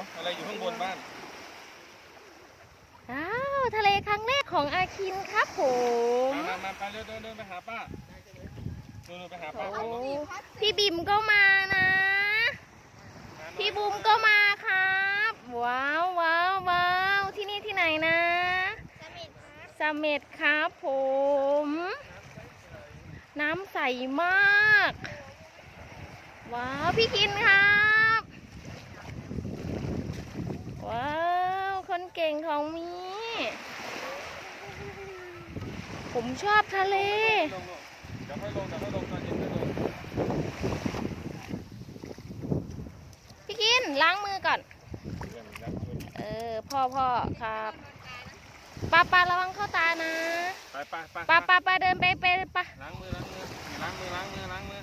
าอะไรอยู่ข้างบนบ้านอ้าวทะเลครั้งแรกของอาคินครับผม มามามาไปเร็วเดินเดินไปหาป้าเดินเดินไปหาป้าโอ้ข้างบนพี่บิมก็มานะ พี่บุมก็มาครับ ว้าวว้าวว้าวที่นี่ที่ไหนนะสเม็ดครับผม น้ำใสมาก ว้าว พี่กินครับ ว้าวคนเก่งของมี ผมชอบทะเลลงลงเดี๋ยวค่อยลงเดี๋ยวค่อยลงตอนเย็นค่อยลงพี่กินล้างมือก่อนเดี๋ยวเดี๋ยวเดี๋ยวเออ พ่อพ่อครับปาปาระวังเข้าตานะไปไปไปปาปาปาเดินไปไปปะล้างมือล้างมือล้างมือล้างมือล้างมือ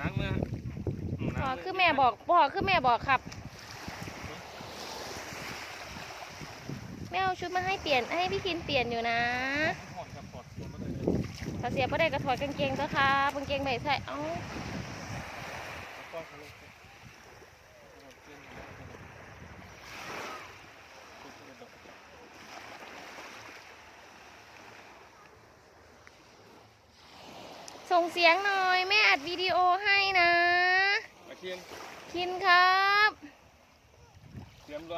ล้างมืออืมพ่อล้างคือแม่บอกพ่อคือแม่บอกครับแม่เอา ชุดมาให้เปลี่ยนให้พี่คินเปลี่ยนอยู่นะถอดกับถอดเดี๋ยวมาเลยถ้าเสียประเด็ก็ถอดกางเกงเถอะครับกางเกงใบใส่เอ้าเอาป้อนเขาลงไปส่งเสียงหน่อย แม่อัดวิดีโอให้นะอาเคียนคินครับเตรียมรอ